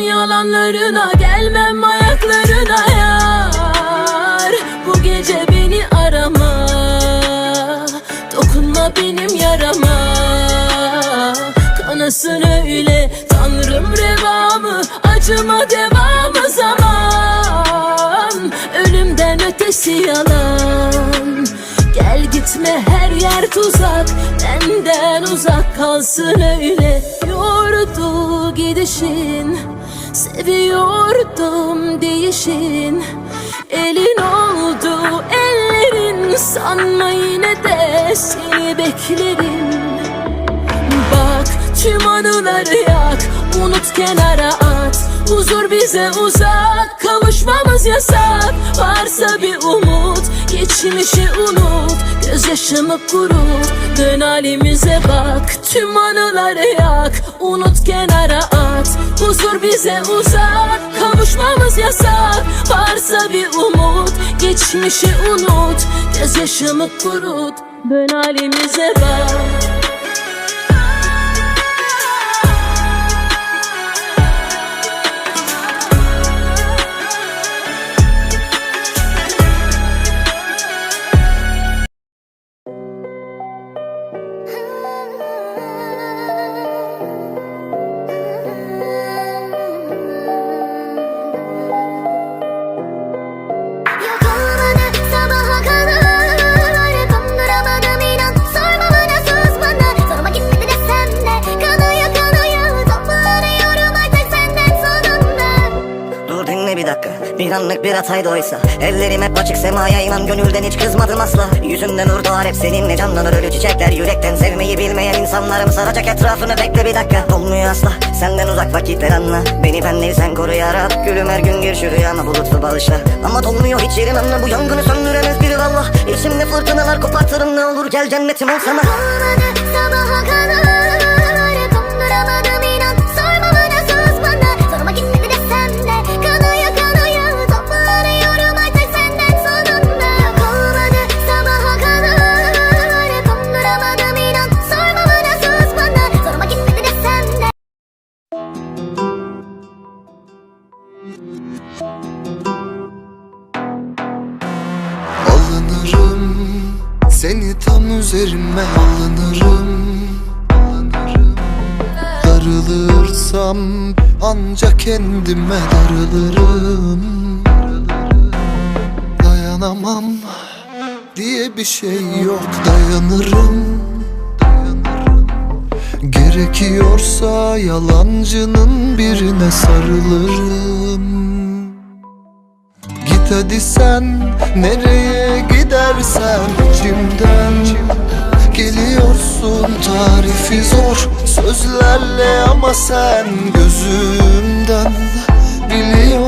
yalanlarına gelmem ayaklarına yar. Bu gece beni arama Dokunma benim yarama. Kanasın öyle Tanrım revamı Acıma devamı zaman. Ölümden ötesi yalan tuzak Benden uzak kalsın öyle. Yordu gidişin Seviyordum değişin. Elin oldu ellerin Sanma yine de seni beklerim. Bak tüm anıları yak Unut kenara at. Huzur bize uzak Kavuşmamız yasak. Varsa bir umut Geçmişi unut Gözyaşımı kurut Dön halimize bak. Tüm anıları yak Unut kenara at. Huzur bize uzak Kavuşmamız yasak. Varsa bir umut Geçmişi unut. Gözyaşımı kurut Dön halimize bak bir anlık bir hataydı oysa. Ellerim hep açık semaya inan Gönülden hiç kızmadım asla. Yüzünden nur doğar hep seninle canlanır ölü çiçekler Yürekten sevmeyi bilmeyen insanlarım saracak etrafını. Bekle bir dakika. Olmuyor asla. Senden uzak vakitler anla. Beni ben değil sen koru yarab. Gülüm her gün gir şu rüyama bulutlu bağışla. Ama dolmuyor hiç yerin anla. Bu yangını söndüremez biri valla. İçimde fırtınalar kopartırım. Ne olur gel cennetim ol sana. Olmadı sabaha kadar Alınırım Seni tam üzerime alınırım. Darılırsam ancak kendime darılırım. Dayanamam diye bir şey yok dayanırım Gerekiyorsa yalancının birine sarılırım. Git hadi sen nereye gidersen içimden Geliyorsun. Tarifi zor sözlerle ama sen gözümden biliyor